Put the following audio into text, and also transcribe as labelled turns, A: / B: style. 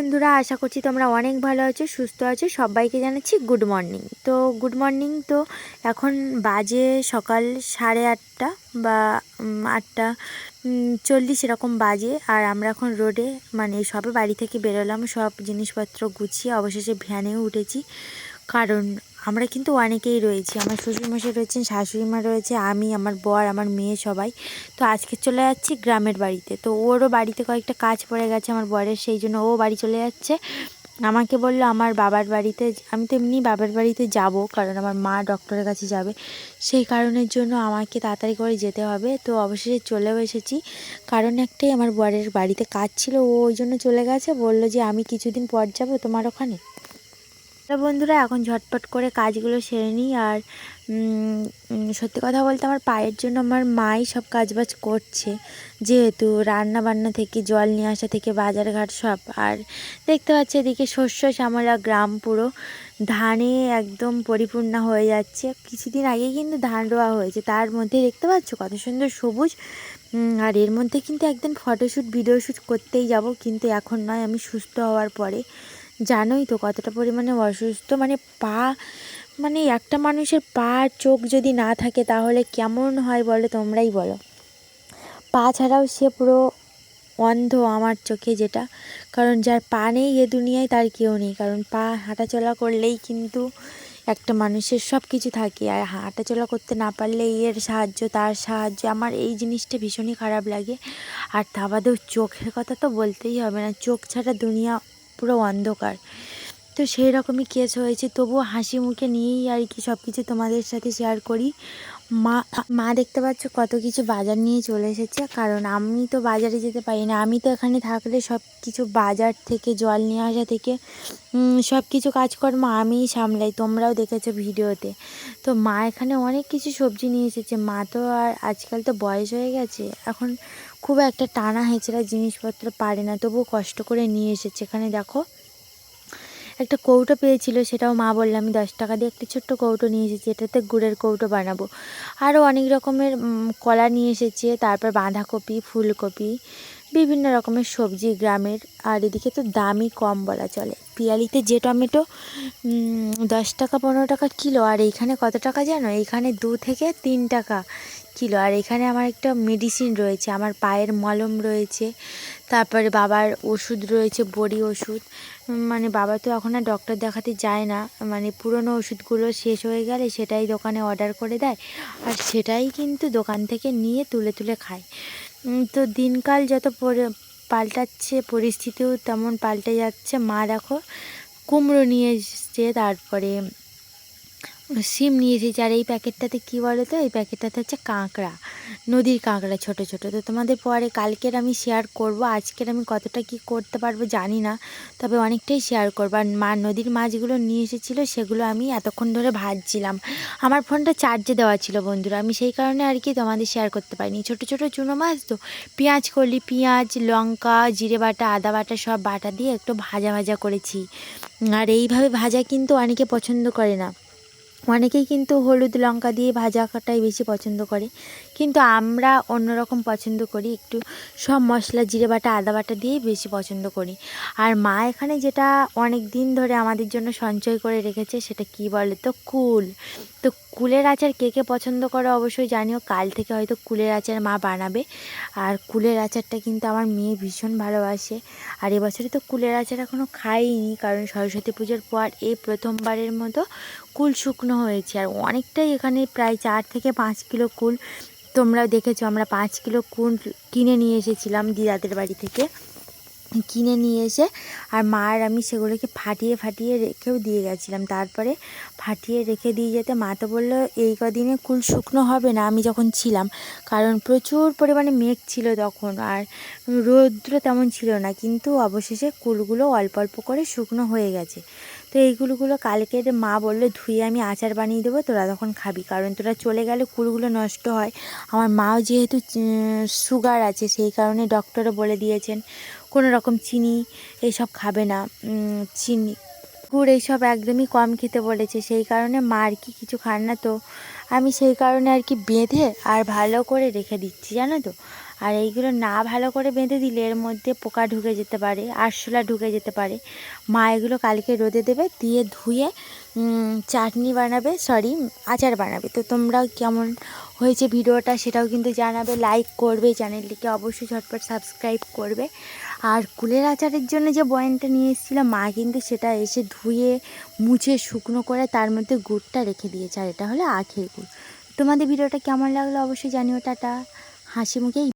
A: বন্ধুরা, আশা করছি তোমরা অনেক ভালো আছো, সুস্থ আছো। সবাইকে জানাচ্ছি গুড মর্নিং। তো গুড মর্নিং তো এখন বাজে সকাল সাড়ে আটটা বা আটটা চল্লিশ এরকম বাজে। আর আমরা এখন রোডে মানে সবে বাড়ি থেকে বেরোলাম, সব জিনিসপত্র গুছিয়ে অবশেষে ভ্যানেও উঠেছি। কারণ আমরা কিন্তু অনেকেই রয়েছি। আমার শ্বশুরমশাই রয়েছেন শাশুড়ি মা রয়েছে, আমি, আমার বর, আমার মেয়ে সবাই। তো আজকে চলে যাচ্ছি গ্রামের বাড়িতে। তো ওরও বাড়িতে কয়েকটা কাজ পড়ে গেছে আমার বরের, সেই জন্য ও বাড়ি চলে যাচ্ছে। আমাকে বলল, আমার বাবার বাড়িতে, আমি তো এমনি বাবার বাড়িতে যাব, কারণ আমার মা ডক্টরের কাছে যাবে। সেই কারণের জন্য আমাকে তাড়াতাড়ি করে যেতে হবে। তো অবশেষে চলেও এসেছি। কারণ একটাই আমার বরের বাড়িতে কাজ ছিল, ও ওই জন্য চলে গেছে। বলল যে, আমি কিছুদিন পর যাব তোমার ওখানে? তো বন্ধুরা, এখন ঝটপট করে কাজগুলো সেরে নিই আর সত্যি কথা বলতে আমার পায়ের জন্য আমার মাই সব কাজবাজ করছে। যেহেতু রান্না বান্না থেকে, জল নিয়ে আসা থেকে বাজার ঘাট সব আর দেখতে পাচ্ছি এদিকে শস্য, শ্যামলা গ্রাম পুরো ধানে একদম পরিপূর্ণ হয়ে যাচ্ছে। কিছুদিন আগে কিন্তু ধান রোয়া হয়েছে, তার মধ্যে দেখতে পাচ্ছ কত সুন্দর সবুজ আর এর মধ্যে কিন্তু একদিন ফটোশ্যুট ভিডিও শ্যুট করতেই যাব, কিন্তু এখন নয়, আমি সুস্থ হওয়ার পরে। জানোই তো কতটা পরিমাণে অসুস্থ। মানে পা মানে একটা মানুষের পা চোখ যদি না থাকে তাহলে কেমন হয় বলো তোমরাই বলো। পা ছাড়াও সে পুরো অন্ধ আমার চোখে যেটা। কারণ যার পা নেই এ দুনিয়ায় তার কেউ নেই। কারণ পা হাঁটাচলা করলেই কিন্তু একটা মানুষের সব কিছু থাকে। আর হাঁটাচলা করতে না পারলে এর সাহায্য, তার সাহায্য। আমার এই জিনিসটা ভীষণই খারাপ লাগে। আর তা বাদেও চোখের কথা তো বলতেই হবে না। চোখ ছাড়া দুনিয়া পুরো অন্ধকার। তো সেই রকমই কেস হয়েছে। তবুও হাসি মুখে নিয়েই আর কি সব কিছু তোমাদের সাথে শেয়ার করি। মা মা দেখতে পাচ্ছ কত কিছু বাজার নিয়ে চলে এসেছে। কারণ আমি তো বাজারে যেতে পারি না। আমি তো এখানে থাকলে সব কিছু বাজার থেকে, জল নিয়ে আসা থেকে সব কিছু কাজকর্ম আমিই সামলাই। তোমরাও দেখেছ ভিডিওতে। তো মা এখানে অনেক কিছু সবজি নিয়ে এসেছে। মা তো আর আজকাল তো বয়স হয়ে গেছে। এখন খুব একটা টানা হেঁচড়া জিনিসপত্র পারে না। তবুও কষ্ট করে নিয়ে এসেছে। এখানে দেখো একটা কৌটো পেয়েছিল, সেটাও মা বলল, আমি দশ টাকা দিয়ে একটা ছোট্ট কৌটো নিয়ে এসেছি, এটাতে গুড়ের কৌটো বানাবো। আরও অনেক রকমের কলা নিয়ে এসেছে, তারপর বাঁধাকপি, ফুলকপি, বিভিন্ন রকমের সবজি গ্রামের, আর এদিকে তো দামই কম বলা চলে। পিয়ালিতে যে টমেটো দশ টাকা, পনেরো টাকা কিলো, আর এইখানে কত টাকা জানো? এইখানে দু থেকে তিন টাকা কিলো। আর এখানে আমার একটা মেডিসিন রয়েছে, আমার পায়ের মলম রয়েছে তারপরে বাবার ওষুধ রয়েছে, বড়ি ওষুধ। মানে বাবা তো এখন আর ডক্টর দেখাতে যায় না। মানে পুরনো ওষুধগুলো শেষ হয়ে গেলে সেটাই দোকানে অর্ডার করে দেয়। আর সেটাই কিন্তু দোকান থেকে নিয়ে তুলে তুলে খায়। তো দিনকাল যত পাল্টাচ্ছে, পরিস্থিতিও তেমন পাল্টে যাচ্ছে। মা দেখো, কুমড়ো নিয়ে এসছে, তারপরে সিম নিয়ে এসেছি। আর এই প্যাকেটটাতে কী বলো তো এই প্যাকেটটাতে হচ্ছে কাঁকড়া, নদীর কাঁকড়া ছোট ছোট। তো তোমাদের পরে কালকের আমি শেয়ার করব। আজকের আমি কতটা কি করতে পারব জানি না, তবে অনেকটাই শেয়ার করব। আর মা, নদীর মাছগুলো নিয়ে এসেছিল, সেগুলো আমি এতক্ষণ ধরে ভাজছিলাম। আমার ফোনটা চার্জে দেওয়া ছিল বন্ধুরা। আমি সেই কারণে আর কি তোমাদের শেয়ার করতে পারিনি। ছোট ছোট চুনো মাছ তো, পেঁয়াজ করলি, পেঁয়াজ, লঙ্কা, জিরে বাটা, আদা বাটা সব বাটা দিয়ে একটু ভাজা ভাজা করেছি। আর এইভাবে ভাজা কিন্তু অনেকে পছন্দ করে না। অনেকেই কিন্তু হলুদ লঙ্কা দিয়ে ভাজা কাটাই বেশি পছন্দ করে। কিন্তু আমরা অন্যরকম পছন্দ করি, একটু সব মশলা, জিরে বাটা, আদা বাটা দিয়েই বেশি পছন্দ করি। আর মা এখানে যেটা অনেক দিন ধরে আমাদের জন্য সঞ্চয় করে রেখেছে, সেটা কি বলে তো কুল। তো কুলের আচার কে কে পছন্দ করে অবশ্যই জানিও, কাল থেকে হয়তো কুলের আচার মা বানাবে। আর কুলের আচারটা কিন্তু আমার মেয়ে ভীষণ ভালোবাসে। আর এবছরে তো কুলের আচার এখনও খাইনি, কারণ সরস্বতী পুজোর পর এই প্রথমবারের মতো কুল শুকনো হয়েছে আর অনেকটাই এখানে প্রায় চার থেকে পাঁচ কিলো কুল তোমরা দেখেছ, আমরা পাঁচ কিলো কুল কিনে নিয়ে এসেছিলাম দিদাদের বাড়ি থেকে। কিনে নিয়ে এসে আর মা আর আমি সেগুলোকে ফাটিয়ে ফাটিয়ে রেখেও দিয়ে গেছিলাম। তারপরে ফাটিয়ে রেখে দিয়ে যেতে মা তো বলল, এই কদিনে কুল শুকনো হবে না। আমি যখন ছিলাম, কারণ প্রচুর পরিমাণে মেঘ ছিল তখন আর রৌদ্র তেমন ছিল না, কিন্তু অবশেষে কুলগুলো অল্প অল্প করে শুকনো হয়ে গেছে। তো এইগুলোগুলো কালকে মা বলল, ধুয়ে আমি আচার বানিয়ে দেবো, তোরা তখন খাবি। কারণ তোরা চলে গেলে কুলগুলো নষ্ট হয়। আমার মাও যেহেতু সুগার আছে, সেই কারণে ডক্টরও বলে দিয়েছেন, কোনো রকম চিনি এইসব খাবে না। চিনি গুড় এইসব একদমই কম খেতে বলেছে, সেই কারণে মা আর কি কিছু খান না তো। আমি সেই কারণে আর কি বেঁধে আর ভালো করে রেখে দিচ্ছি, জানো তো। আর এইগুলো না ভালো করে বেঁধে দিলে এর মধ্যে পোকা ঢুকে যেতে পারে, আরশোলা ঢুকে যেতে পারে। মা এগুলো কালকে রোদে দেবে, দিয়ে ধুয়ে চাটনি বানাবে সরি আচার বানাবে। তো তোমরাও কেমন হয়েছে ভিডিওটা সেটাও কিন্তু জানাবে লাইক করবে, চ্যানেলটিকে অবশ্যই ঝটপট সাবস্ক্রাইব করবে। আর কুলের আচারের জন্য যে বয়ানটা নিয়ে এসেছিলাম, মা কিন্তু সেটা এসে ধুয়ে, মুছে, শুকনো করে তার মধ্যে গুড়টা রেখে দিয়েছে। আর এটা হলো আখের গুড়। তোমাদের ভিডিওটা কেমন লাগল অবশ্যই জানিও, টাটা। হাসি মুখেই